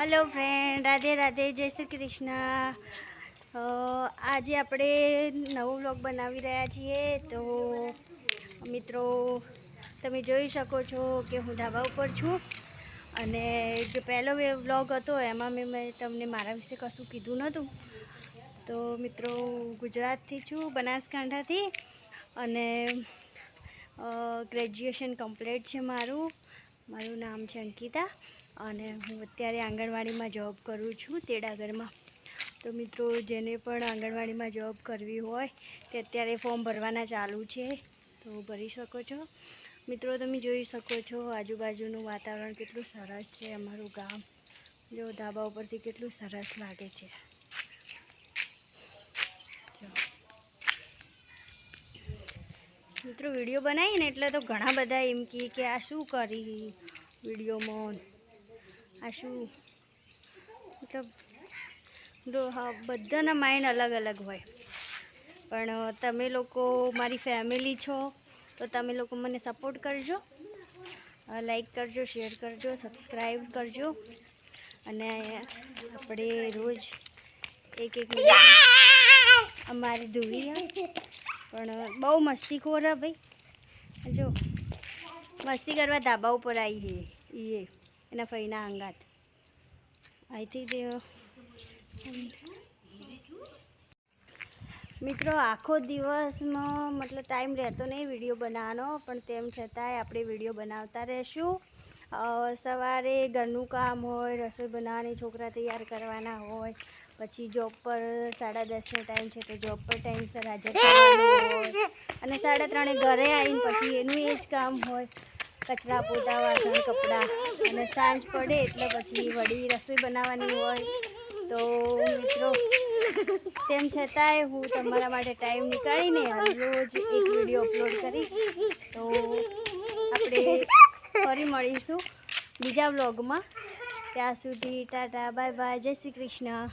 Hello friend Radhe Radhe જય શ્રી કૃષ્ણ આજે આપણે નવો વ્લોગ બનાવી રહ્યા છીએ. તો, મિત્રો, તમે જોઈ શકો છો કે હું ધાબા ઉપર છું. અને જે પહેલો વ્લોગ હતો, એમાં મેં મેં તમને મારા વિશે કશું કીધું નહોતું. તો, મિત્રો ગુજરાતથી છું, બનાસકાંઠાથી. અને ગ્રેજ્યુએશન કમ્પ્લીટ છે મારું. મારું નામ છે અંકિતા. અને હું અત્યારે આંગણવાડીમાં જોબ કરું છું, તેડાગરમાં. તો મિત્રો, જેને પણ આંગણવાડીમાં જોબ કરવી હોય, તે અત્યારે ફોર્મ ભરવાના ચાલુ છે. તો ભરી શકો છો. મિત્રો, તમે જોઈ શકો છો, આજુબાજુનું વાતાવરણ કેટલું સરસ છે, અમારું ગામ. જો ધાબા ઉપરથી કેટલું સરસ લાગે છે. મિત્રો, વીડિયો બનાવીને એટલે તો ઘણા બધા એમ કહે કે આ શું કરી વિડીયોમાં? આ શું? મતલબ બધાના માઇન્ડ અલગ અલગ હોય. પણ તમે લોકો, મારી ફેમિલી છો, તો તમે લોકો મને સપોર્ટ કરજો. લાઈક કરજો શેર કરજો સબસ્ક્રાઈબ કરજો. અને આપણે રોજ એક એક અમારી ધોવી પણ, બહુ મસ્તી ખોર ભાઈ. જો, મસ્તી કરવા ધાબા ઉપર આવી જઈએ એ એના ફઈના અંગાત. અહીંથી જ મિત્રો, આખો દિવસનો મતલબ ટાઈમ રહેતો નહીં વીડિયો બનાવવાનો, પણ તેમ છતાંય આપણે વીડિયો બનાવતા રહેશું. સવારે ઘરનું કામ હોય, રસોઈ બનાવવાની, છોકરા તૈયાર કરવાના હોય, પછી જોબ પર સાડા દસનો ટાઈમ છે તો જોબ પર ટાઈમસર હાજર હોય. અને સાડા ત્રણે ઘરે આવીને પછી એનું એ જ કામ હોય. કચરા પોતા, વાસણ, કપડાં અને સાંજ પડે એટલે પછી વળી રસોઈ બનાવવાની હોય. તો મિત્રો, તેમ છતાંય હું તમારા માટે ટાઈમ નીકાળીને રોજ એક વીડિયો અપલોડ કરીશ. તો આપણે ફરી મળીશું બીજા વ્લોગમાં ત્યાં સુધી ટાટા બાય બાય જય શ્રી કૃષ્ણ.